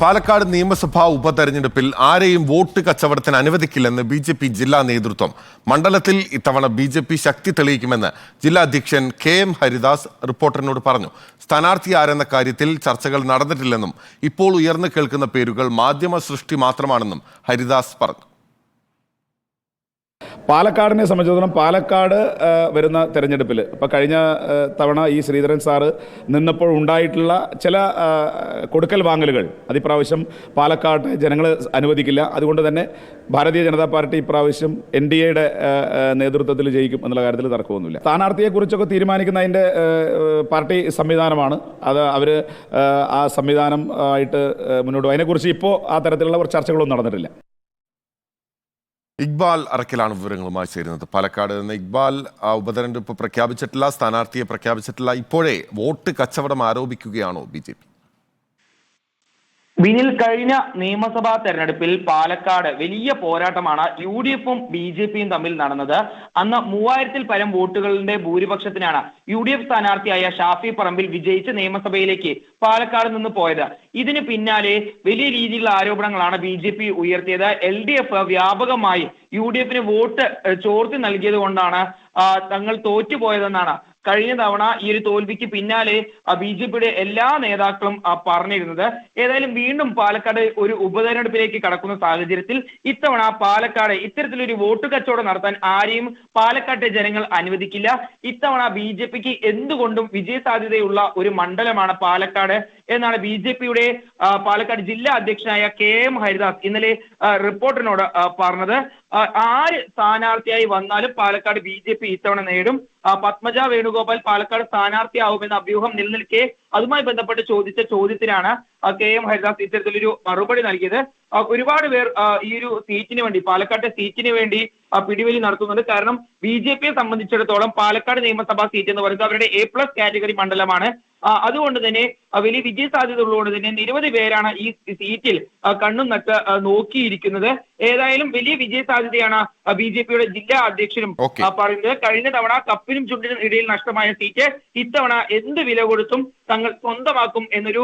പാലക്കാട് നിയമസഭാ ഉപതെരഞ്ഞെടുപ്പിൽ ആരെയും വോട്ട് കച്ചവടത്തിന് അനുവദിക്കില്ലെന്ന് ബി ജെ പി ജില്ലാ നേതൃത്വം. മണ്ഡലത്തിൽ ഇത്തവണ ബി ജെ പി ശക്തി തെളിയിക്കുമെന്ന് ജില്ലാ അധ്യക്ഷൻ കെ എം ഹരിദാസ് റിപ്പോർട്ടറിനോട് പറഞ്ഞു. സ്ഥാനാർത്ഥി ആരെന്ന കാര്യത്തിൽ ചർച്ചകൾ നടന്നിട്ടില്ലെന്നും ഇപ്പോൾ ഉയർന്നു കേൾക്കുന്ന പേരുകൾ മാധ്യമ സൃഷ്ടി മാത്രമാണെന്നും ഹരിദാസ് പറഞ്ഞു. പാലക്കാടിനെ സംബന്ധിച്ചിടത്തോളം പാലക്കാട് വരുന്ന തെരഞ്ഞെടുപ്പിൽ ഇപ്പോൾ കഴിഞ്ഞ തവണ ഈ ശ്രീധരൻ സാറ് നിന്നപ്പോൾ ഉണ്ടായിട്ടുള്ള ചില കൊടുക്കൽ വാങ്ങലുകൾ. അതിപ്രാവശ്യം പാലക്കാട് ജനങ്ങൾ അനുവദിക്കില്ല. അതുകൊണ്ട് തന്നെ ഭാരതീയ ജനതാ പാർട്ടി ഇപ്രാവശ്യം എൻ ഡി എയുടെ നേതൃത്വത്തിൽ ജയിക്കും എന്നുള്ള കാര്യത്തിൽ തർക്കമൊന്നുമില്ല. സ്ഥാനാർത്ഥിയെക്കുറിച്ചൊക്കെ തീരുമാനിക്കുന്ന അതിന്റെ പാർട്ടി സംവിധാനമാണ്. അത് അവർ ആ സംവിധാനം ആയിട്ട് മുന്നോട്ട് അതിനെക്കുറിച്ച് ഇപ്പോൾ ആ തരത്തിലുള്ള ചർച്ചകളൊന്നും നടന്നിട്ടില്ല. ഇക്ബാൽ അറക്കലാണ് വിവരങ്ങളുമായി ചേരുന്നത്. പാലക്കാട് നിന്ന് ഇക്ബാൽ ഉപതെരഞ്ഞെടുപ്പ് പ്രഖ്യാപിച്ചിട്ടില്ല സ്ഥാനാർത്ഥിയെ പ്രഖ്യാപിച്ചിട്ടില്ല. ഇപ്പോഴേ വോട്ട് കച്ചവടം ആരോപിക്കുകയാണോ ബി ജെ പി? ബിനിൽ കഴിഞ്ഞ നിയമസഭാ തെരഞ്ഞെടുപ്പിൽ പാലക്കാട് വലിയ പോരാട്ടമാണ് യു ഡി എഫും ബി ജെ പിയും തമ്മിൽ നടന്നത്. അന്ന് മൂവായിരത്തിൽ പരം വോട്ടുകളുടെ ഭൂരിപക്ഷത്തിനാണ് യു ഡി എഫ് സ്ഥാനാർത്ഥിയായ ഷാഫി പറമ്പിൽ വിജയിച്ച് നിയമസഭയിലേക്ക് പാലക്കാട് നിന്ന് പോയത്. ഇതിന് പിന്നാലെ വലിയ രീതിയിലുള്ള ആരോപണങ്ങളാണ് ബി ജെ പി ഉയർത്തിയത്. എൽ ഡി എഫ് വ്യാപകമായി യു ഡി എഫിന് വോട്ട് ചോർത്തി നൽകിയത് കൊണ്ടാണ് തങ്ങൾ തോറ്റുപോയതെന്നാണ് കഴിഞ്ഞ തവണ ഈ ഒരു തോൽവിക്ക് പിന്നാലെ ബി ജെ പിയുടെ എല്ലാ നേതാക്കളും പറഞ്ഞിരുന്നത്. ഏതായാലും വീണ്ടും പാലക്കാട് ഒരു ഉപതെരഞ്ഞെടുപ്പിലേക്ക് കടക്കുന്ന സാഹചര്യത്തിൽ ഇത്തവണ പാലക്കാട് ഇത്തരത്തിലൊരു വോട്ട് കച്ചവടം നടത്താൻ ആരെയും പാലക്കാട്ടെ ജനങ്ങൾ അനുവദിക്കില്ല. ഇത്തവണ ബി ജെ പിക്ക് എന്തുകൊണ്ടും വിജയ സാധ്യതയുള്ള ഒരു മണ്ഡലമാണ് പാലക്കാട്. എന്നാണ് ബി ജെ പിയുടെ പാലക്കാട് ജില്ലാ അധ്യക്ഷനായ കെ എം ഹരിദാസ് ഇന്നലെ റിപ്പോർട്ടിനോട് പറഞ്ഞത്. ആര് സ്ഥാനാർത്ഥിയായി വന്നാലും പാലക്കാട് ബി ജെ പി ഇത്തവണ നേടും. പത്മജ വേണുഗോപാൽ പാലക്കാട് സ്ഥാനാർത്ഥിയാവുമെന്ന അഭ്യൂഹം നിലനിൽക്കെ അതുമായി ബന്ധപ്പെട്ട് ചോദിച്ച ചോദ്യത്തിനാണ് കെ എം ഹരിദാസ് ഇത്തരത്തിലൊരു മറുപടി നൽകിയത്. ഒരുപാട് പേർ ഈ ഒരു സീറ്റിന് വേണ്ടി പാലക്കാട്ടെ സീറ്റിന് വേണ്ടി പിടിവലി നടത്തുന്നുണ്ട്. കാരണം ബി ജെ പിയെ സംബന്ധിച്ചിടത്തോളം പാലക്കാട് നിയമസഭാ സീറ്റ് എന്ന് പറയുന്നത് അവരുടെ എ പ്ലസ് കാറ്റഗറി മണ്ഡലമാണ്. അതുകൊണ്ട് തന്നെ വലിയ വിജയ സാധ്യത ഉള്ളതുകൊണ്ട് തന്നെ നിരവധി പേരാണ് ഈ സീറ്റിൽ കണ്ണും നട്ട് നോക്കിയിരിക്കുന്നത്. ഏതായാലും വലിയ വിജയ സാധ്യതയാണ് ബി ജെ പിയുടെ ജില്ലാ അധ്യക്ഷനും പറയുന്നത്. കഴിഞ്ഞ തവണ കപ്പിനും ചുണ്ടിനും ഇടയിൽ നഷ്ടമായ സീറ്റ് ഇത്തവണ എന്ത് വില കൊടുത്തും തങ്ങൾ സ്വന്തമാക്കും എന്നൊരു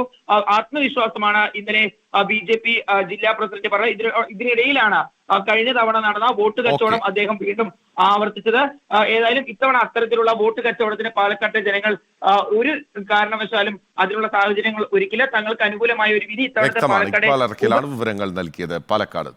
ആത്മവിശ്വാസമാണ് ഇന്നലെ ബി ജെ പി ജില്ലാ പ്രസിഡന്റ് പറഞ്ഞത്. ഇതിന് ഇതിനിടയിലാണ് കഴിഞ്ഞ തവണ നടന്ന വോട്ട് കച്ചവടം അദ്ദേഹം വീണ്ടും ആവർത്തിച്ചത്. ഏതായാലും ഇത്തവണ അത്തരത്തിലുള്ള വോട്ട് കച്ചവടത്തിന് പാലക്കാട്ടെ ജനങ്ങൾ ഒരു കാരണവശാലും അതിനുള്ള സാഹചര്യങ്ങൾ ഒരുക്കില്ല. തങ്ങൾക്ക് അനുകൂലമായ ഒരു വിധി ഇത്തവണത്തെ പാലക്കാട് വിവരങ്ങൾ നൽകിയത് പാലക്കാട്